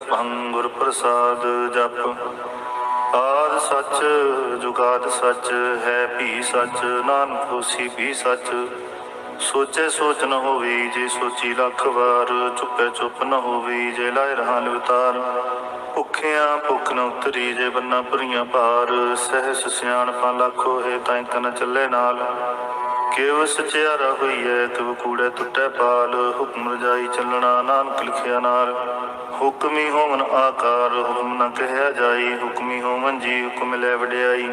ਭੰ ਗੁਰ ਪ੍ਰਸਾਦ ਜਪ। ਆਦ ਸੱਚ, ਜੁਗਾਦ ਸੱਚ, ਹੈ ਵੀ ਸੱਚ, ਨਾਨਕ ਹੋਸੀ ਵੀ ਸੱਚ। ਸੋਚੇ ਸੋਚ ਨ ਹੋਵੇ, ਜੇ ਸੋਚੀ ਲੱਖ ਵਾਰ। ਚੁੱਪੇ ਚੁੱਪ ਨ ਹੋਵੇ, ਜੇ ਲਾਇ ਰਹਾ ਲਿਵਤਾਰ। ਭੁੱਖਿਆਂ ਭੁੱਖ ਨ ਉਤਰੀ, ਜੇ ਬੰਨਾ ਭਰੀਆਂ ਭਾਰ। ਸਹਿਸ ਸਿਆਣਪਾਂ ਲੱਖ ਹੋਏ ਤਾਂ ਕਨ ਚੱਲੇ ਨਾਲ। ਕਿਵ ਸਚਿਆਰਾ ਹੋਈਐ? ਕਿਵ ਕੂੜੇ ਟੁੱਟੇ ਪਾਲ, ਹੁਕਮ ਰਜਾਈ ਚੱਲਣਾ ਨਾਨਕ ਲਿਖਿਆ ਨਾਲ ਹੁਕਮੀ ਹੋਵਨ ਆਕਾਰ, ਹੁਕਮ ਨ ਕਹਿਆ ਜਾਈ। ਹੁਕਮੀ ਹੋਵਨ ਜੀ ਹੁਕਮ ਲੈ ਵਡਿਆਈ।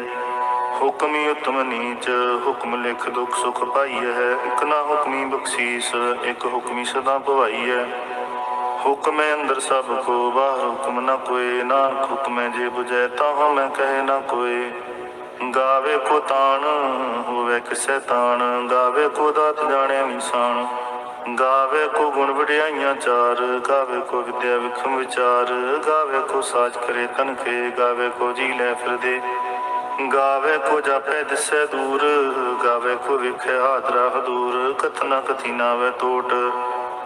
ਹੁਕਮੀ ਉਤਮ ਨੀਚ, ਹੁਕਮ ਲਿਖ ਦੁਖ ਸੁਖ ਪਾਈਐ। ਇਕ ਨਾ ਹੁਕਮੀ ਬਖਸ਼ੀਸ, ਇਕ ਹੁਕਮੀ ਸਦਾ ਭਵਾਈਐ। ਹੁਕਮੇ ਅੰਦਰ ਸਭ ਕੋ, ਬਾਹਰ ਹੁਕਮ ਨ ਕੋਏ ਨਾਨਕ ਹੁਕਮੇ ਜੇ 부ਜੈ ਤਾਂ ਮੈਂ ਕਹੇ ਨ ਕੋਏ ਗਾਵੇ ਕੋ ਤਾਣ, ਹੋਵੇ ਕਿਸੈ ਤਾਣ। ਗਾਵੇ ਕੋ ਦਾਤ ਜਾਣੇ ਮਿਸਾਨ ਗਾਵੇ ਕੋ ਗੁਣ ਵਡਿਆਈਆਂ ਚਾਰ। ਗਾਵੇ ਕੋ ਵਿਦਿਆ ਵਿਖਮ ਵਿਚਾਰ। ਗਾਵੇ ਕੋ ਸਾਜ ਕਰੇ ਤਨਖੇ ਗਾਵੇ ਕੋ ਜੀ ਲੈ ਫਿਰਦੇ। ਗਾਵੇ ਕੋ ਜਾਪੈ ਦਿਸੈ ਦੂਰ। ਗਾਵੇ ਕੋ ਵਿਖੇ ਹਾਦਰਾ ਹਦੂਰ। ਕਥਨਾ ਕਥੀ ਨਾਵੇ ਟੋਟ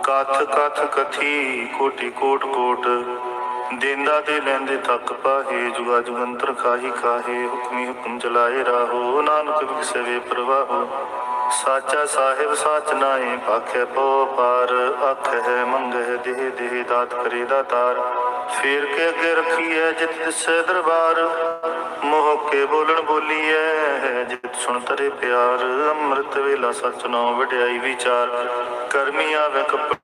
ਕਥ ਕਥ ਕਥੀ ਕੋਟੀ ਕੋਟ ਕੋਟ। ਦੇਂਦਾ ਦੇ ਲੈਂਦੇ ਤੱਕ ਪਾਹੇ, ਜੁਗਾ ਜੁਗੰਤਰ ਖਾਹੀ ਕਾਹੇ ਹੁਕਮੀ ਹੁਕਮ ਚਲਾਏ ਰਾਹੋ, ਨਾਨਕ ਵਿਸਵੇ ਪ੍ਰਵਾਹੋ। ਸਾਚਾ ਸਾਹਿਬ ਸਾਚ ਨਾਏ ਭਾਖੇ ਪੋ ਪਾਰ ਅਖ ਮੰਗਹਿ ਦੇਹ ਦੇਹ, ਦਾਤ ਕਰੇ ਦਾਤਾਰ ਫੇਰ ਕੇ ਅੱਗੇ ਰੱਖੀਐ ਜਿਤ ਦਿਸੈ ਦਰਬਾਰ, ਮੋਹ ਕੇ ਬੋਲਣ ਬੋਲੀਐ, ਜਿਤ ਸੁਣ ਤਰੇ ਪਿਆਰ। ਅੰਮ੍ਰਿਤ ਵੇਲਾ ਸਚ ਨੋ ਵਡਿਆਈ ਵਿਚਾਰ, ਕਰਮੀ ਆਵੇ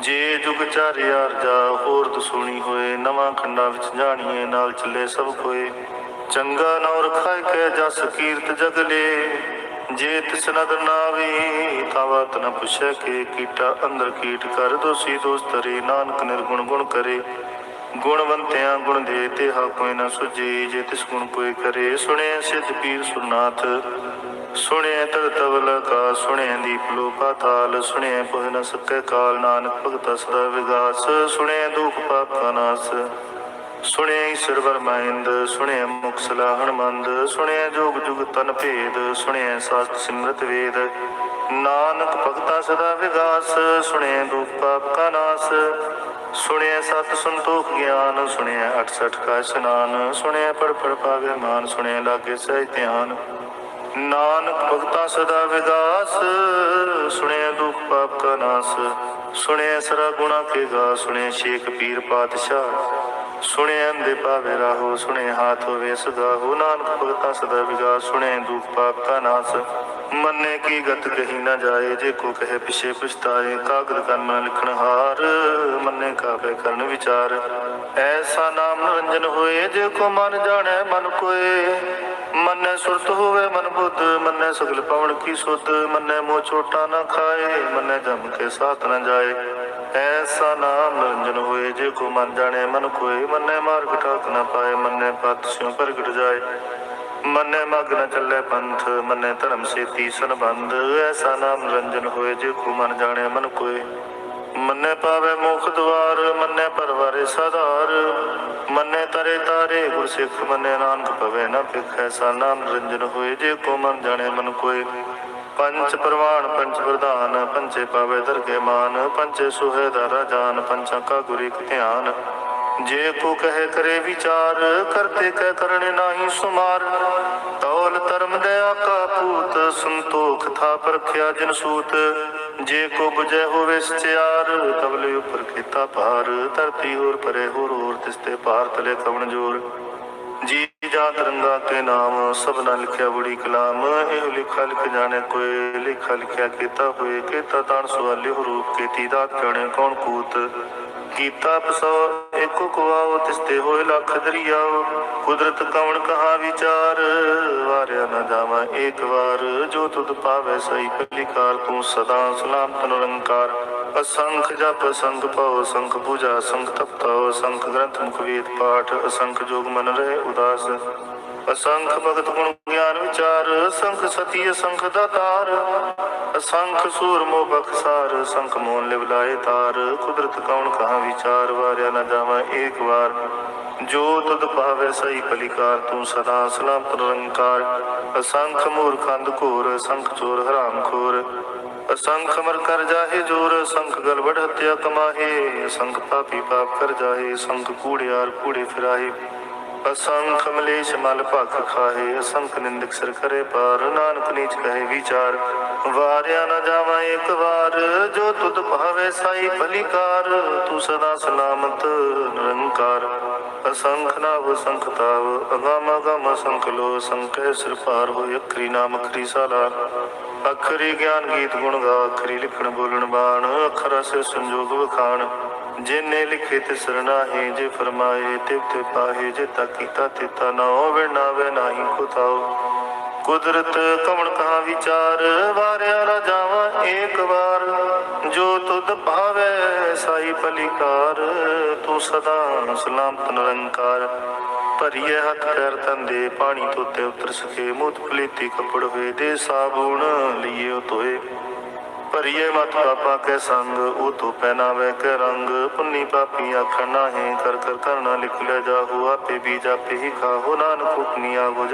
ਜੇ ਜੁਗ ਚਾਰਿਆ ਜਾ ਹੋਰ ਸੁਣੀ ਹੋਏ, ਨਵਾਂ ਖੰਡਾ ਵਿੱਚ ਜਾਣੀਏ, ਨਾਲ ਚੱਲੇ ਸਭ ਕੋਏ। ਚੰਗਾ ਨੌ ਰਖਾਇ ਕੇ ਜਸ ਕੀਰਤ ਜਗਲੇ ਜੇ ਤਿਸ ਨਦਰ ਨਾਵੀ ਤਾਵਾ ਤਨ ਪੁੱਛੈ ਕੇ, ਕੀਟਾ ਅੰਦਰ ਕੀਟ ਕਰ ਦੋਸੀ ਦੋਸ ਤਰੇ, ਨਾਨਕ ਨਿਰਗੁਣ ਗੁਣ ਕਰੇ। ਗੁਣਵੰਤਿਆਂ ਗੁਣ ਦੇ ਤੇ ਹਾ ਕੋਈ ਨਾ ਸੁਝੇ, ਜੇ ਤਿਸ ਗੁਣ ਕੋਈ ਕਰੇ। ਸੁਣੇ ਸਿੱਧ ਪੀਰ ਸੁਨਾਥ ਸੁਣਿਆ ਤਰ ਤਵਲ ਕਾ ਸੁਣਿਆ ਦੀਪ ਲੋ ਪਾਤਾਲ ਸੁਣਿਆ ਪੁਹ ਨ ਕਾਲ, ਨਾਨਕ ਭਗਤ ਸਦਾ ਵਿਗਾਸ ਸੁਣਿਆ ਦੁਖ ਪਾਪ ਕਾ ਨਾਸ। ਸੁਣਿਆ ਈਸ਼ਰ ਵਰਮਾਇੰਦ ਸੁਣਿਆ ਮੁਖ ਸਲਾਹਣ ਮੰਦ ਸੁਣਿਆ ਜੋਗ ਜੁਗ ਤਨ ਭੇਦ ਸੁਣਿਆ ਸਤ ਸਿਮਰਤ ਵੇਦ। ਨਾਨਕ ਭਗਤਾ ਸਦਾ ਵਿਗਾਸ ਸੁਣਿਆ ਦੁਖ ਪਾਪ ਕਾ ਨਾਸ। ਸੁਣਿਆ ਸਤ ਸੰਤੋਖ ਗਿਆਨ ਸੁਣਿਆ 68 ਕਾ ਇਸ਼ਨਾਨ। ਸੁਣਿਆ ਪੜ ਪੜ ਪਾਵੇ ਮਾਨ ਸੁਣਿਆ ਲਾਗੇ ਸਹਿ ਧਿਆਨ। ਨਾਨਕ ਭਗਤਾ ਸਦਾ ਵਿਗਾਸ ਸੁਣਿਆ ਦੁਖ ਪਾਪ ਕਾ ਨਾਸ, ਸੁਣਿਆ ਸਰਾ ਗੁਣਾ ਕੇ ਗਾ, ਸੁਣਿਆ ਸ਼ੇਖ ਪੀਰ ਪਾਤਸ਼ਾਹ, ਸੁਣਿਆ ਅੰਦੇ ਪਾਵੇ ਰਾਹੋ, ਸੁਣਿਆ ਹਾਥ ਹੋਵੇ ਸਦਾ ਹੋ ਨਾਨਕ ਭਗਤਾ ਸਦਾ ਵਿਗਾਸ ਸੁਣਿਆ ਦੁਖ ਪਾਪ ਕਾ ਨਾਸ, ਮੰਨੇ ਕੀ ਗਤ ਕਹੀ ਨਾ ਜਾਏ, ਜੇ ਕੋ ਕਹੇ ਪਿਛੇ ਪਛਤਾਏ, ਕਾਗਦ ਕਰਮ ਲਿਖਣ ਹਾਰ, ਮੰਨੇ ਕਾਵੇ ਕਰਨ ਵਿਚਾਰ, ਐਸਾ ਨਾਮ ਨਿਰੰਜਨ ਹੋਏ, ਜੇ ਕੋ ਮਨ ਜਾਣੈ ਮਨ ਕੋਏ ਮੰਨੇ ਸੁਰਤ ਹੋਵੇ ਮਨ ਬੁੱਧ, ਮੰਨੇ ਸਗਲ ਪਵਨ ਕੀ ਸੁਧ, ਮੰਨੇ ਮੋਹ ਛੋਟਾ ਨਾ ਖਾਏ, ਮੰਨੇ ਜਮ ਕੇ ਸਾਥ ਨਾ ਜਾਏ। ਐਸਾ ਨਾਮ ਨਿਰੰਜਨ ਹੋਏ, ਜੇ ਕੋ ਮਨ ਜਾਣੇ ਮਨ ਕੋਏ ਮੰਨੇ ਮਾਰਗ ਠਾਕ ਨਾ ਪਾਏ, ਮੰਨੇ ਪਤ ਸਿਉ ਪ੍ਰਗਟ ਜਾਏ। ਮੰਨੇ ਮਗ ਨ ਚੱਲੇ ਪੰਥ, ਮੰਨੇ ਧਰਮ ਸੇਤੀ ਸੰਬੰਧ, ਐਸਾ ਨਾਮ ਰੰਜਨ ਹੋਏ, ਜੇ ਕੋ ਮਨ ਜਾਣੇ ਮਨ ਕੋਏ ਮੰਨੇ ਪਾਵੇ ਮੁਖ ਦਵਾਰ, ਮੰਨੇ ਪਰਵਾਰੇ ਸਦਾਰ ਮੰਨੇ ਤਰੇ ਤਾਰੇ ਗੁਰ ਸਿੱਖ ਮੰਨੇ ਨਾਨਕ ਪਵੇ ਨਾ ਭਿਖ। ਐਸਾ ਨਿਰੰਜਨ ਹੋਏ ਜੇ ਕੋ ਮਨ ਜਾਣੇ ਮਨ ਕੋਏ। ਪੰਚ ਪ੍ਰਵਾਨ, ਪੰਚ ਪ੍ਰਧਾਨ, ਪੰਚੇ ਪਾਵੇ ਦਰਗੇ ਮਾਨ। ਪੰਚੇ ਸੁਹੇ ਦਾ ਜਾਨ, ਪੰਚਾ ਕਾ ਗੁਰ ਇਕ ਧਿਆਨ। ਜੇ ਕੋ ਕਹੇ ਕਰੇ ਵਿਚਾਰ, ਕਰਤੇ ਕਹਿ ਕਰਨੇ ਨਾਹੀ ਸੁਮਾਰ। ਤੌਲ ਧਰਮ ਦਇਆ ਕਾ ਪੂਤ ਸੰਤੋਖ ਥਾ ਪਰਖਿਆ ਜਨ ਸੂਤ। ਜੇ ਕੋ ਬੁਝੈ ਹੋਵੇ ਸਚਿਆਰ ਤਬਲੇ ਉਪਰ ਕੀਤਾ ਭਾਰ। ਧਰਤੀ ਹੋਰ ਪਰੇ ਹੋਰ ਹੋਰ ਤਿਸਤੇ ਭਾਰ ਤਲੇ ਕਵਣ ਜੋਰ। ਜੀ ਜਾ ਤਰੰਗਾ ਕੇ ਨਾਮ, ਸਭਨਾ ਲਿਖਿਆ ਬੜੀ ਕਲਾਮ। ਇਹ ਲਿਖਾ ਲਿਖ ਜਾਣੇ ਕੋਏ, ਲਿਖਾ ਲਿਖਿਆ ਕੀਤਾ ਹੋਏ। ਕੀਤਾ ਤਾਣ ਸਵਾਲੇ ਰੂਪ, ਕੀਤੀ ਦਾਤ ਜਾਣੇ ਕੌਣ ਕੂਤ। ਕੀਤਾ ਪਸੋ ਏਕੋ ਕਵਾਓ ਤਿਸਤੇ ਹੋਏ ਲੱਖ ਦਰਿਆਓ। ਕੁਦਰਤ ਕਵਣ ਕਹਾ ਵਿਚਾਰ? ਵਾਰਿਆ ਨਾ ਜਾਵਾ ਏਕ ਵਾਰ। ਜੋ ਤੁਧ ਪਾਵੇ ਸਈ ਕਲਿਕਾਰ ਤੂੰ ਸਦਾ ਸਲਾਮਤ ਨਿਰੰਕਾਰ। ਅਸੰਖ ਜਪ ਸੰਖ ਪਾਉ ਸੰਖ ਪੂਜਾ ਸੰਖ ਤਪਤਾਉ ਸੰਖ ਗ੍ਰੰਥ ਮੁਖ ਵੇਦ ਪਾਠ, ਅਸੰਖ ਜੋਗ ਮਨ ਰਹੇ ਉਦਾਸ। ਅਸੰਖ ਭਗਤ ਗੁਣ ਗਿਆਨ ਵਿਚਾਰ ਅਸੰਖ ਸਤੀ ਅਸੰਖ ਦਾਤਾਰ। ਅਸੰਖ ਸੂਰ ਮੋ ਬਖਸਾਰ, ਸੰਖ ਮੋਨ ਲਿਵ ਤਾਰ। ਕੁਦਰਤ ਕੌਣ ਕਹਾ ਵਿਚਾਰ, ਵਾਰਿਆ ਨਾ ਜਾਵਾ ਏਕ ਵਾਰ। ਜੋ ਤੁਧ ਪਾਵੇ ਸਈ ਪਲਿਕਾਰ ਤੂੰ ਸਦਾ ਸਲਾਮਤ ਨਿਰੰਕਾਰ। ਅਸੰਖ ਮੂਰਖੰਦ ਘੋਰ ਅਸੰਖ ਚੋਰ ਹਰਾਮ ਖੋਰ। ਅਸੰਖ ਮਰ ਕਰ ਜਾਹੇ ਜੋਰ ਅਸੰਖ ਗਲਬੜ ਹਤਿਆ ਕਮਾਹੇ। ਅਸੰਖ ਪਾਪੀ ਪਾਪ ਕਰ ਜਾਹੇ ਅਸੰਖ ਕੂੜਿਆਰ ਕੂੜੇ ਫਿਰਾਹੇ। ਅਸੰਖ ਮਲੇਸ਼ ਮਲ ਭਖ ਖਾਹੇ, ਅਸੰਖ ਨਿੰਦਕ ਸਿਰ ਕਰੇ ਪਾਰ ਨਾਨਕ ਨੀਚ ਕਹੇ ਵਿਚਾਰ, ਵਾਰਿਆ ਨਾ ਜਾਵਾਂ ਇੱਕ ਵਾਰ। ਜੋ ਤੁਧ ਭਾਵੇ ਸਾਈ ਭਲੀਕਾਰ ਤੂੰ ਸਦਾ ਸਲਾਮਤ ਨਿਰੰਕਾਰ। ਅਸੰਖ ਨਾਵ ਸੰਖ ਤਾਵ, ਅਗਮ ਅਗਮ ਅਸੰਖ ਲੋ। ਸੰਕੈ ਸਿਰ ਪਾਰ ਹੋਇ ਅਖਰੀ ਨਾਮ ਅਖਰੀ ਸਾਲਾ। ਅਖਰੀ ਗਿਆਨ ਗੀਤ ਗੁਣ ਗਾ, ਅਖਰੀ ਲਿਖਣ ਬੋਲਣ ਬਾਣ। ਅਖਰ ਸੇ ਸੰਜੋਗ ਵਖਾਣ। ਜਿਨੇ ਲਿਖੇ ਤੇ ਸਰਨਾਹੇ ਜੇ ਫਰਮਾਏ ਤੇ ਤੇ ਪਾਹੇ, ਜੇ ਤਾ ਕੀਤਾ ਤੇ ਤਾ ਨਾ ਹੋਵੇ, ਨਾ ਨਾਹੀ ਕੁਤਾਓ ਕੁਦਰਤ ਕਵਣ ਕਹਾ ਵਿਚਾਰ, ਵਾਰਿਆ ਨਾ ਜਾਵਾਂ ਏਕ ਵਾਰ। ਜੋ ਤੁਧ ਭਾਵੇ, ਸਾਈ ਪਲਿਕਾਰ ਤੂੰ ਸਦਾ ਸਲਾਮਤ ਨਿਰੰਕਾਰ। ਭਰੀਏ ਹੱਥ ਪੈਰ ਤੰਦੇ ਪਾਣੀ ਧੋਤੇ ਉਤਰ ਸਕੇ, ਮੁਤ ਪਲੀਤੀ ਕਪੜ ਹੋਏ, ਦੇ ਸਾਬੂਣ ਲਈਏ ਧੋਏ ਭਰੀਏ ਮਤ ਪਾਪਾ ਕੈ ਸੰਗ, ਉਹ ਤੋ ਪਹਿਨਾਵੇ ਕੇ ਰੰਗ। ਪੁੰਨੀ ਪਾਪੀ ਆਖਣ ਨਾਹੀਂ ਕਰ ਕਰ ਕਰਨਾ ਲਿਖ ਲੈ ਜਾਹੂ, ਆਪੇ ਵੀ ਜਾਪੇ ਹੀ ਖਾਹੋ। ਨਾਨਕ ਹੁਕਮੀ ਆਗੋ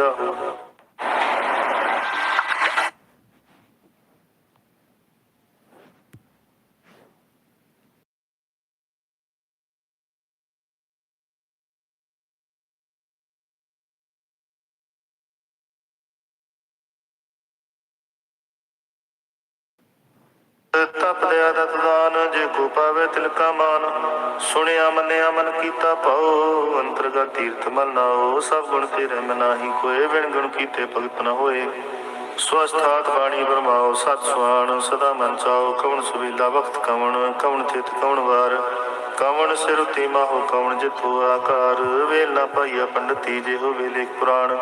ਜਾਹੂ ਤਪ ਜੇ ਕੋ ਪਾਵੇ ਤਿਲਕਾ ਮਾਨ। ਸੁਣਿਆ, ਮੰਨਿਆ, ਮਨ ਕੀਤਾ ਪਾਉ ਅੰਤਰਗਤ ਤੀਰਥ ਮਲ ਨਾਓ ਸਭ ਗੁਣ ਤੇਰੇ ਮੈਂ ਨਾਹੀ ਕੋਏ ਵਿਣ ਗੁਣ ਕੀਤੇ ਭਗਤ ਨ ਹੋਏ। ਸਵਸਥਾਤ ਬਾਣੀ ਬਰਮਾਓ, ਸਤ ਸੁਆਣ ਸਦਾ ਮਨ ਚਾਓ, ਕਵਣ ਸੁਵੀਲਾ ਵਕਤ ਕਵਣ ਕਵਣ ਤਿਤ ਕਵਣ ਵਾਰ। ਕਵਣ ਸਿਰ ਉਤੇ ਮਾਹੋ ਕਵਣ ਜਿਤੋ ਆਕਾਰ। ਵੇਲ ਨਾ ਪੰਡਤੀ ਜੇ ਹੋ ਵੇਲੇ ਕੁਰਾਨ।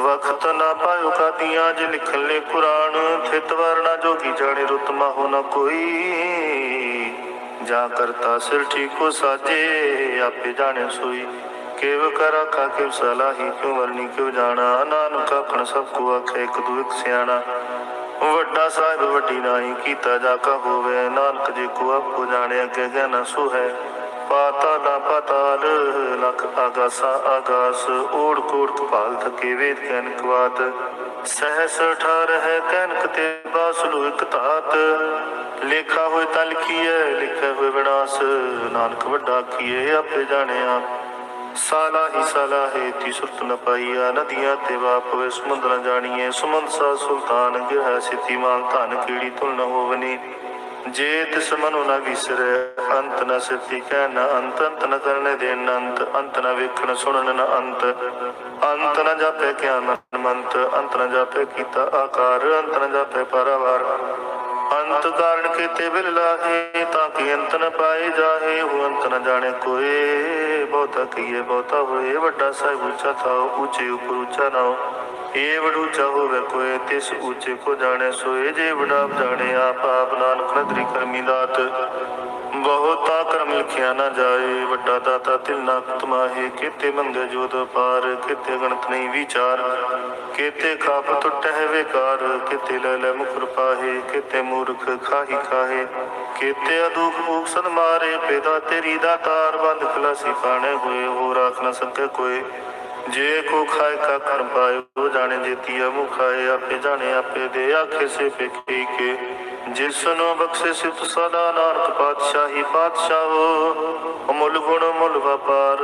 ਵਕਤ ਨਾ ਪਾਇਓ ਕਾਦੀਆਂ ਜੇ ਲਿਖਣ ਲੈ ਕੁਰਾਨ। ਥਿਤ ਵਰਨਾ ਜੋਗੀ ਜਾਣੇ ਰੁਤ ਮਾਹੋ ਨਾ ਕੋਈ। ਜਾ ਕਰਤਾ ਸਿਰ ਠੀਕੋ ਸਾਜੇ, ਆਪੇ ਜਾਣੇ ਸੋਈ। ਕੇਵ ਕਰ ਆਖਾ, ਕਿਵ ਸਲਾਹੀ, ਕਿਉ ਵਰਨੀ ਕਿਉ ਜਾਣਾ। ਨਾਨਕ ਆਖਣ ਸਭ ਕੋ ਆਖੇ, ਇੱਕ ਦੂ ਇੱਕ ਸਿਆਣਾ। ਵੱਡਾ ਸਾਹਿਬ ਵੱਡੀ ਨਾਹੀ ਕੀਤਾ ਜਾ ਕਾ ਹੋਵੇ। ਨਾਨਕ ਜੇ ਕੋ ਆਪੋ ਜਾਣੇ, ਅੱਗੇ ਗਿਆਨ ਸੋ ਹੈ ਪਾਤਾਲਾ ਪਾਤਾਲ ਲਖ ਆਗਾਸਾ ਆਗਾਸ। ਓੜ ਕੋੜ ਕਪਾਲ ਥਕੇ ਵੇਦ ਕੈਨ ਕਵਾਤ ਸਹਸ ਠਾਰ ਹੈ ਕੈਨਕ ਤੇ ਬਾਸਲੂ ਇਕ ਤਾਤ ਲੇਖਾ ਹੋਏ ਤਾਂ ਲਿਖੀਐ ਲਿਖੇ ਹੋਏ ਵਿਨਾਸ਼। ਨਾਨਕ ਵੱਡਾ ਕੀਏ, ਆਪੇ ਜਾਣਿਆ। ਸਾਲਾ ਹੀ ਸਾਲਾ ਹੈ ਤੀ ਸੁਰਤ ਨ ਪਾਈਆ, ਨਦੀਆਂ ਤੇ ਵਾਪ ਵੇ ਸਮੁੰਦਰਾਂ ਜਾਣੀਏ। ਸੁਮੰਤ ਸਾ ਸੁਲਤਾਨ ਗਿਰਹ ਸਿਤੀ ਮਾਨ ਧਨ ਕੀੜੀ ਤੁਲ ਨ ਹੋਵਨੀ। ਜੇ ਤਿਸ ਮਨੁ ਨ ਵਿਸਰੈ, ਅੰਤ ਨ ਸਿਤੀ ਕਹਿ ਨ ਅੰਤ ਅੰਤ ਨ ਕਰਨੇ ਦੇ ਅੰਤ ਅੰਤ ਨ ਵੇਖਣ ਸੁਣਨ ਨ ਅੰਤ। ਅੰਤ ਨ ਜਾਪੇ ਕਿਆ ਮਨ ਮੰਤ ਅੰਤ ਨ ਜਾਪੇ ਕੀਤਾ ਆਕਾਰ, ਅੰਤ ਨ ਜਾਪੇ ਪਰਵਾਰ। ਅੰਤ ਕਾਰਨ ਕੀਤੇ ਬਿਲ ਲਾਹੇ ਤਾਂ ਕਿ ਅੰਤ ਨ ਪਾਏ ਜਾਹੇ। ਉਹ ਅੰਤ ਨ ਜਾਣੇ ਕੋਏ। ਬਹੁਤਾ ਕੀਏ ਬਹੁਤਾ ਹੋਏ। ਵੱਡਾ ਸਾਹਿਬ ਉੱਚਾ ਥਾਉ, ਉੱਚੇ ਉਪਰ ਉੱਚਾ ਨਾਓ ਏ ਵਡੂਚਾ ਹੋਵੇ ਕੋਏ, ਤਿਸ ਉੱਚੇ ਕੋ ਜਾਣੇ ਸੋਏ। ਜੇ ਵਡਾ ਜਾਣੇ, ਆਪ ਆਪ ਨਾਨਕ ਨਦਰੀ ਕਰਮੀ ਦਾਤ। ਬਹੁਤਾ ਕਰਮ ਲਿਖਿਆ ਨਾ ਜਾਏ, ਵੱਡਾ ਦਾਤਾ ਤਿਲਨਾ ਤਮਾਹੇ ਕਿਤੇ ਮੰਗੇ ਜੋਤ ਪਾਰ, ਕਿਤੇ ਗਣਤ ਨਹੀਂ ਵਿਚਾਰ, ਕਿਤੇ ਖਾਪ ਟੁੱਟਹਿ ਵਿਕਾਰ, ਕਿਤੇ ਲੈ ਲੈ ਮੁਖਰ ਪਾਹੇ, ਕਿਤੇ ਮੂਰਖ ਖਾਹੀ ਖਾਹੇ, ਕਿਤੇ ਅਦੂਖ ਭੂਖ ਸਦ ਮਾਰੇ, ਪੈਦਾ ਤੇਰੀ ਦਾ ਤਾਰ ਬੰਦ ਖਲਾਸੀ ਪਾਣੇ ਹੋਏ ਹੋ ਰਾਖ ਨਾ ਸਕੇ ਕੋਏ, ਜੇ ਕੋ ਖਾਏ ਕਾ ਕਰਮ ਪਾਏ ਜਾਣੇ ਜੇਤੀਆ ਮੁਖ ਖਾਏ ਆਪੇ ਜਾਣੇ ਆਪੇ ਦੇ ਆਖੇ ਸੇ ਪੇਖੀ ਕੇ। ਜਿਸ ਨੂੰ ਬਖਸ਼ੇ ਸਿਤ ਸਦਾ ਨਾਨਕ ਪਾਤਸ਼ਾਹੀ ਪਾਤਸ਼ਾਹ ਅਮੁੱਲ ਗੁਣ ਮੁੱਲ ਵਪਾਰ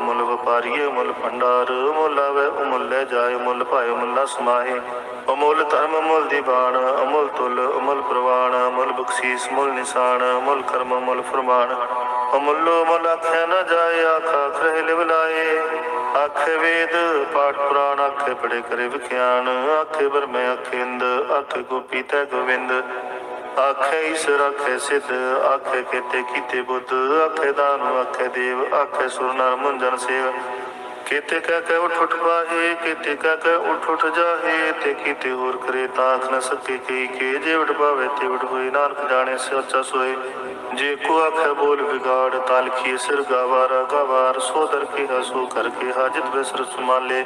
ਮੁੱਲ ਵਪਾਰੀਏ ਮੁੱਲ ਭੰਡਾਰ ਮੁੱਲ ਆਵੇ ਮੁੱਲ ਲੈ ਜਾਏ ਮੁੱਲ ਭਾਏ ਮੁੱਲਾ ਸਮਾਏ ਅਮੁੱਲ ਧਰਮ ਮੁੱਲ ਦੀਵਾਨ ਅਮੁੱਲ ਤੁਲ, ਅਮੁੱਲ ਪ੍ਰਵਾਨ ਮੁੱਲ ਬਖਸ਼ੀਸ ਮੁੱਲ ਨਿਸ਼ਾਨ ਮੁੱਲ ਕਰਮ ਮੁੱਲ ਫਰਮਾਨ। ਅਮੁੱਲੋ ਮੁੱਲ ਆਖਿਆ ਨਾ ਜਾਏ, ਆਖਾ ਖਰੇ ਲਿਵ ਆਖੇ ਵੇਦ, ਪਾਠ ਪੁਰਾਣ ਆਖੇ ਪੜੇ ਕਰੇ ਵਿਖਿਆਨ। ਆਖੇ ਬਰਮੇ ਆਖੇ ਆਖੇ ਗੋਪੀ ਤੈ ਗੋਵਿੰਦ। ਆਖੇ ਈਸ਼ਰ ਆਖੇ ਸਿੱਧ, ਆਖੇ ਕੀਤੇ ਕੀਤੇ ਬੁੱਧ। ਆਖੇ ਦਾਨੁ, ਆਖੇ ਦੇਵ, ਆਖੇ ਸੁਰ ਨਰ ਮੁੰਜਨ ਸੇਵ। ਕੀਤੇ ਕਹਿ ਕੇ ਉਠ ਉਠ ਪਾਹੇ ਕੀਤੇ ਕਹਿ ਕੇ ਉਠ ਉਠ ਜਾਹੇ। ਤੇ ਕੀਤੇ ਹੋਰ ਕਰੇ ਤਾਂ ਆਖ ਨ ਸਕੇ ਕਈ ਕੇ। ਜੇ ਉਠ ਪਾਵੇ ਤੇ ਉਠ ਹੋਏ, ਨਾਨਕ ਜਾਣੇ ਸੱਚਾ ਸੋਏ। ਜੇ ਕੋ ਆਖੇ ਬੋਲ ਵਿਗਾੜ ਤਾਂ ਲਿਖੀ ਸਿਰ ਗਾਵਾਰਾ, ਗਵਾਰ ਸੋਦਰ ਕੇ ਹਸੂ ਕਰਕੇ ਹਾਜਤ ਬਿਸਰ ਸੁਮਾਲੇ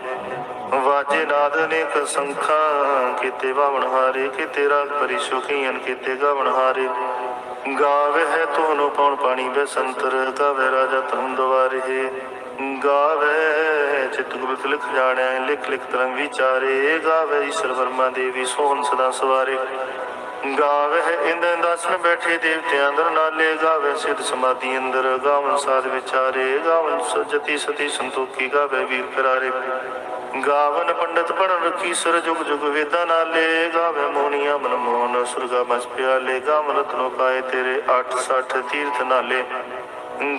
ਵਾਜੇ ਨਾਦ ਅਨੇਕ ਸੰਖਾਂ, ਕੀਤੇ ਬਾਵਣ ਹਾਰੇ, ਕੀਤੇ ਰਾਗ ਪਰੀ ਸੁਖੀਨ ਕੀਤੇ ਗਾਵਣ ਹਾਰੇ। ਗਾਵੇ ਹੈ ਤੋਨੋ ਪਉਣ ਪਾਣੀ ਬਸੰਤਰ ਗਾਵੇ ਰਾਜਾ ਤਨ ਦਵਾਰੇ। ਗਾਵੇ ਚਿਤ ਗੁਰਤ ਲਿਖ ਜਾਣਿਆ ਲਿਖ ਲਿਖ ਤਰੰਗ ਵਿਚਾਰੇ। ਗਾਵੇ ਈਸ਼ਰ ਵਰਮਾ ਦੇਵੀ, ਸੋਹਣ ਸਦਾ ਸਵਾਰੇ। ਗਾਵੇ ਇੰਦ ਦਾਸਨ ਬੈਠੇ ਦੇਵਤਿਆਂ ਅੰਦਰ ਨਾਲੇ ਗਾਵੇ, ਸਿੱਧ ਸਮਾਧੀ ਅੰਦਰ ਗਾਵਨ ਸਾਧ ਵਿਚਾਰੇ, ਗਾਵਨ ਸਜਤੀ ਸਤੀ ਸੰਤੋਖੀ ਗਾਵੇ, ਵੀਰ ਫਿਰਾਰੇ। ਗਾਵਨ ਪੰਡਤ ਪੜਨ ਰਖੀ ਸਰ ਜੁਗ ਜੁਗ ਵੇਦਾਂ ਨਾਲੇ, ਗਾਵੇ ਮੋਨੀਆਂ ਮਨ ਮੋਹਨ, ਸੁਰਗਾ ਮਸ ਪਿਆਲੇ, ਗਾਵਨ ਰਤਨੋ ਪਾਏ ਤੇਰੇ 860 ਤੀਰਥ ਨਾਲੇ।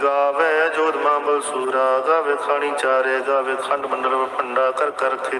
ਗਾਵੇ ਜੋਧ ਮਾਂਬਲ ਸੂਰਾ, ਗਾਵੇ ਖਾਣੀ ਚਾਰੇ, ਗਾਵੇ ਖੰਡ ਮੰਡਲ ਭੰਡਾ, ਕਰ ਕਰ ਰਖੇ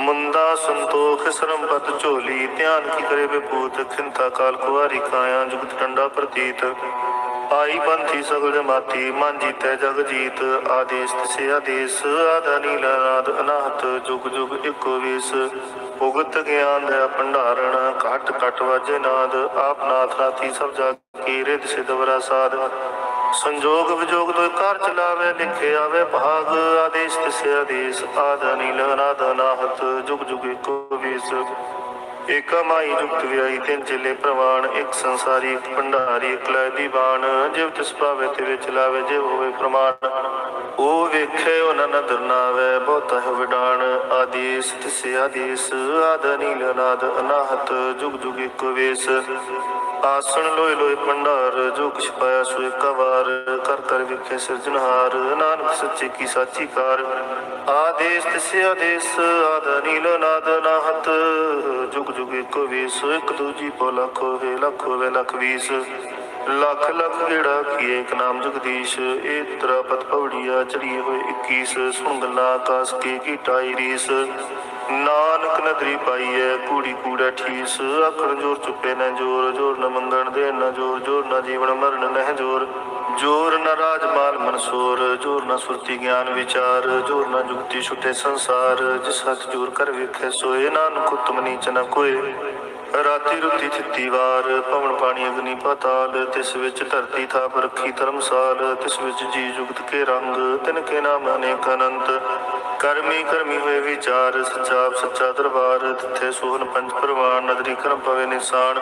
ਮੁੰਦਾ ਸੰਤੋਖ ਸਰਮਪਤ ਝੋਲੀ, ਧਿਆਨ ਕੀ ਕਰੇ ਵਿਭੂਤ ਖਿੰਤਾ ਕਾਲ ਕੁਵਾਰੀ, ਕਾਇਆ, ਜੁਗਤ ਟੰਡਾ ਪ੍ਰਤੀਤ। ਆਈ ਬੰਥੀ ਸਗਲ ਜਮਾਤੀ ਮਨ ਜੀਤੈ ਜਗ ਜੀਤ। ਆਦੇਸ, ਤਿਸੇ ਆਦੇਸ, ਆਦਾ ਨੀਲ ਅਨਾਹਤ, ਜੁਗ ਜੁਗ ਇੱਕੋ ਵੇਸ। ਉਗਤ ਗਿਆਨ ਦਾ ਭੰਡਾਰਣ, ਘਟ ਘਟ ਵਾਜੇ ਨਾਦ। ਆਪ ਨਾਥ ਰਾਤੀ ਸਭ ਜਾ ਕੀ ਰਿਦ ਸਿਦਵਰਾ ਸਾਧ। ਸੰਜੋਗ ਵਿਜੋਗ ਤੋਂ ਕਰ ਚਲਾਵੇ, ਲਿਖੇ ਆਵੇ ਭਾਗ, ਆਦੇਸ਼ ਤਿਸੇ ਆਦੇਸ਼ ਆਦ ਨੀਲ ਨਾਦ ਅਨਾਹਤ ਜੁਗ ਜੁਗ ਇੱਕੋ ਵੇਸ ਏਕ ਮਾਈ ਜੁਗਤ ਵਿਆਈ ਤਿੰਨ ਚੇਲੇ ਪ੍ਰਵਾਨ ਇੱਕ ਸੰਸਾਰੀ, ਇੱਕ ਭੰਡਾਰੀ, ਇੱਕ ਲੈ ਦੀ ਬਾਣ ਜਿਵ ਤਿਸ ਭਾਵੇ ਤੇ ਵਿੱਚ ਲਾਵੇ ਜੇ ਹੋਵੇ ਪ੍ਰਮਾਣ। ਉਹ ਵੇਖੇ ਉਹਨਾਂ ਨ ਦਰਨਾਵੇ ਬਹੁਤਾ ਵਿਡਾਣ, ਆਦੇਸ ਤਿਸੇ ਆਦੇਸ ਆਦ ਨੀਲ ਨਾਦ ਅਨਾਹਤ, ਜੁਗ ਜੁਗ ਇੱਕ ਵੇਸ। ਆਸਣ ਲੋਏ ਲੋਏ ਭੰਡਾਰ, ਜੋ ਕੁਛ ਪਾਇਆ ਸੋ ਇੱਕ ਵਾਰ। ਕਰ ਕਰ ਵਿਖੇ ਸਿਰਜਣਹਾਰ, ਨਾਨਕ ਸੱਚੇ ਕੀ ਸਾਚੀ ਕਾਰ। ਆਦੇਸ ਤਿਸੇ ਆਦੇਸ ਆਦ ਨੀਲ ਨਾਦ ਅਨਾਹਤ, ਜੁਗ ਜੁਗ ਇੱਕੋ ਵੇਸ। ਇੱਕ ਦੂਜੀ ਪੋ ਲੱਖ ਹੋਵੇ ਲੱਖ ਹੋਵੇ, ਲੱਖ ਵੀਸ। ਲੱਖ ਲੱਖ ਗੇੜਾ ਕੀਏ ਇੱਕ ਨਾਮ ਜਗਦੀਸ਼, ਇਹ ਤਰਾ ਪਤ ਪਵੜੀਆ ਚੜੀਏ ਹੋਏ 21 ਸੁਣ ਗੱਲਾਂ ਆਕਾਸ ਕੇ ਕੀ ਟਾਈ ਨਾਨਕ ਨਦਰੀ ਪਾਈਐ ਕੂੜੀ ਕੂੜਾ ਠੀਸ। ਆਖਣ ਜੋਰ ਚੁੱਪੇ ਨ ਜੋਰ ਜੋਰ ਨ ਮੰਗਣ ਦੇ ਨਾ ਜੋਰ ਜੋਰ ਨ ਜੀਵਨ ਮਰਨ ਨਹਿ ਜੋਰ ਜੋਰ ਨ ਰਾਜ ਮਾਲ ਮਨਸੂਰ, ਜੋਰ ਨ ਸੁਰਤੀ ਗਿਆਨ ਵਿਚਾਰ, ਜੋਰ ਨ ਜੁਗਤੀ ਛੁਟੇ ਸੰਸਾਰ। ਜਿਸ ਹੱਥ ਜੋਰ ਕਰ ਵੇਖੇ ਸੋਏ, ਨਾਨਕ ਉਤਮ ਨੀਚ ਨ ਕੋਏ। ਰਾਤੀ ਰੁੱਤੀ ਥਿੱਤੀ ਵਾਰ, ਭਵਨ ਪਾਣੀ ਅਗਨੀ ਪਾਤਾਲ, ਤਿਸ ਵਿੱਚ ਧਰਤੀ ਥਾਪ ਰੱਖੀ ਧਰਮਸਾਲ, ਤਿਸ ਵਿੱਚ ਜੀ ਜੁਗਤ ਕੇ ਰੰਗ, ਤਿਨ ਕੇ ਨਾਮ ਅਨੇਕ ਅਨੰਤ। ਕਰਮੀ ਕਰਮੀ ਹੋਏ ਵਿਚਾਰ ਸਚਾਪ ਸੱਚਾ ਦਰਬਾਰ, ਤਿੱਥੇ ਸੋਹਣ ਪੰਜ ਪ੍ਰਵਾਨ, ਨਦਰੀ ਕਰਮ ਪਵੇ ਨਿਸ਼ਾਨ।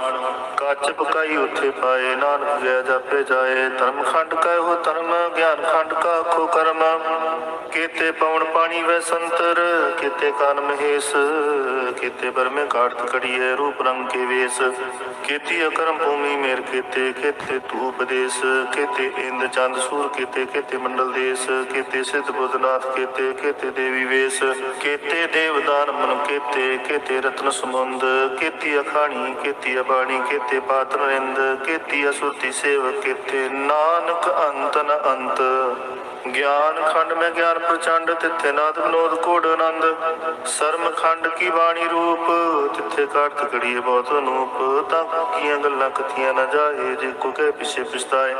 ਕੱਚ ਪਕਾਈ ਉੱਥੇ ਪਾਏ, ਨਾਨਕ ਗਿਆ ਜਾਪੇ ਜਾਏ, ਧਰਮ ਖੰਡ ਕਾ ਹੋ ਧਰਮ, ਗਿਆਨ ਖੰਡ ਕਾ ਖੋ ਕਰਮ। ਕੀਤੇ ਪਵਨ ਪਾਣੀ ਵੈ ਸੰਤਰ, ਕੀਤੇ ਕਾਨ ਮਹੇਸ਼, ਕੀਤੇ ਬਰਮੇ ਕਾਟਤ ਕੜੀਏ ਰੂਪ ਰੰਗ ਕੇ ਵੇਸ। ਕੀਤੀ ਅਕਰਮ ਭੂਮੀ ਮੇਰ ਕੀਤੇ ਕੀਤੇ ਤੂ ਉਪਦੇਸ਼। ਕੀਤੇ ਇੰਦ ਚੰਦ ਸੂਰ ਕੀਤੇ ਕੀਤੇ ਮੰਡਲ ਦੇਸ। ਕੀਤੇ ਸਿੱਧ ਬੁੱਧਨਾਥ ਕੀਤੇ ਕੀਤੇ ਦੇਵੀ ਵੇਸ। ਕੀਤੇ ਦੇਵਦਾਨ ਮਨ ਕੀਤੇ ਕੀਤੇ ਰਤਨ ਸਮੁੰਦ। ਕੀਤੀ ਅਖਾਣੀ, ਕੀਤੀ ਅਬਾਣੀ, ਕੀਤੇ ਪਾਤ ਨਰਿੰਦ ਅਸੁਰਤੀ ਸੇਵ ਕੀਤੇ, ਨਾਨਕ ਅੰਤ ਨ ਅੰਤ। ਗਿਆਨ ਖੰਡ ਮੈਂ ਗਿਆਨ ਪ੍ਰਚੰਡ, ਤਿੱਥੇ ਨਾਦ ਵਿਨੋਦ ਕੋੜ ਆਨੰਦ। ਸਰਮ ਖੰਡ ਕੀ ਬਾਣੀ ਰੂਪ, ਤਿੱਥੇ ਕਾਟਤ ਕੜੀਏ ਬਹੁਤ ਅਨੂਪ। ਤਾਂ ਕੀਆਂ ਗੱਲਾਂ ਕਥੀਆਂ ਨਾ ਜਾਏ, ਜੇ ਕੋ ਕਹਿ ਪਿਛੇ ਪਛਤਾਏ।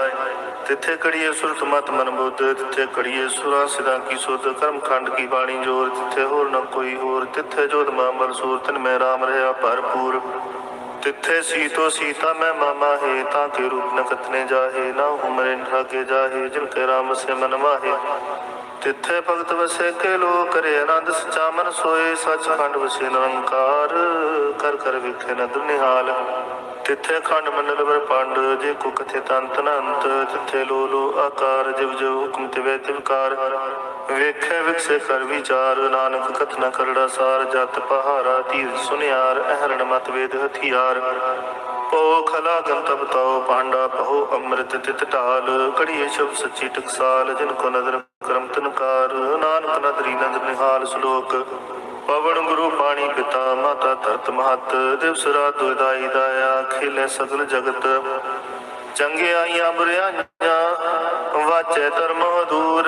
ਤਿੱਥੇ ਕੜੀਏ ਸੁਰਤ ਮਤ ਮਨ ਬੁੱਧ, ਤਿੱਥੇ ਕੜੀਏ ਸੁਰਾ ਸਿਦਾ ਕੀ ਸੁਧ। ਕਰਮ ਖੰਡ ਕੀ ਬਾਣੀ ਜੋਰ, ਤਿੱਥੇ ਹੋਰ ਨਾ ਕੋਈ ਹੋਰ। ਤਿੱਥੇ ਜੋਤ ਮਾਮਲ ਸੂਰ ਮੈਂ ਰਾਮ ਰਹਾ ਭਰਪੂਰ। ਤਿੱਥੇ ਸੀਤੋ ਸੀਤਾ ਮੈਂ ਮਾਮਾ ਹੈ, ਤਾਂ ਕੇ ਰੂਪ ਨ ਕਤਨੇ ਜਾਹੇ, ਨਾ ਉਮਰੇ ਠਾਕੇ ਜਾਹੇ, ਜਿਨ ਕੇ ਰਾਮ ਸੇ ਮਨ ਮਾਹੇ। ਤਿੱਥੇ ਭਗਤ ਵਸੇ, ਕੇ ਲੋ ਕਰੇ ਆਨੰਦ, ਸਚਾ ਮਨ ਸੋਏ, ਸੱਚਖੰਡ ਵਸੇ ਨਿਰੰਕਾਰ ਕਰ ਕਰ ਵਿਖੇ ਨਦਰ ਨਿਹਾਲ। ਤਿੱਥੇ ਖੰਡ ਮੰਡਲ ਵਰ ਪੰਡ, ਜੇ ਕੋ ਕਥੇ ਤੰਤ ਅਨੰਤ ਤਿੱਥੇ ਲੋ ਲੋ ਆਕਾਰ, ਜਿਵ ਜੋ ਹੁਕਮ ਤਿਵੇ ਤਿਵਕਾਰ। ਵੇਖੇ ਵਿਖਸੇ ਕਰ ਵਿਚਾਰ, ਨਾਨਕ ਕਥਨਾ ਕਰੜਾ ਸਾਰ, ਜਤ ਪਹਾਰਾ ਤੀਰ ਸੁਨਿਆਰ, ਅਹਰਣ ਮਤ ਵੇਦ ਹਥਿਆਰ। ਪੋ ਖਲਾ ਗੰਤਬ ਤਉ, ਪਾਂਡਾ ਪਹੋ ਅੰਮ੍ਰਿਤ ਤਿਤ ਢਾਲ। ਕੜੀਏ ਸ਼ਬ ਸੱਚੀ ਟਕਸਾਲ, ਜਿਨ ਕੋ ਨਦਰ ਕਰਮ ਤਨਕਾਰ। ਨਾਨਕ ਨਦਰੀ ਨੰਦ ਨਿਹਾਲ ਸ਼ਲੋਕ। ਪਵਨ ਗੁਰੂ ਪਾਣੀ ਪਿਤਾ, ਮਾਤਾ ਧਰਤ ਮਹਤ। ਦਿਵਸ ਰਾਤ ਦੁਇਦਾਈ ਦਾਇਆ, ਖਿਲੇ ਸਗਲ ਜਗਤ। ਚੰਗਿਆਈਆਂ ਬੁਰਿਆਈਆਂ, ਵਾਚੈ ਧਰਮ ਦੂਰ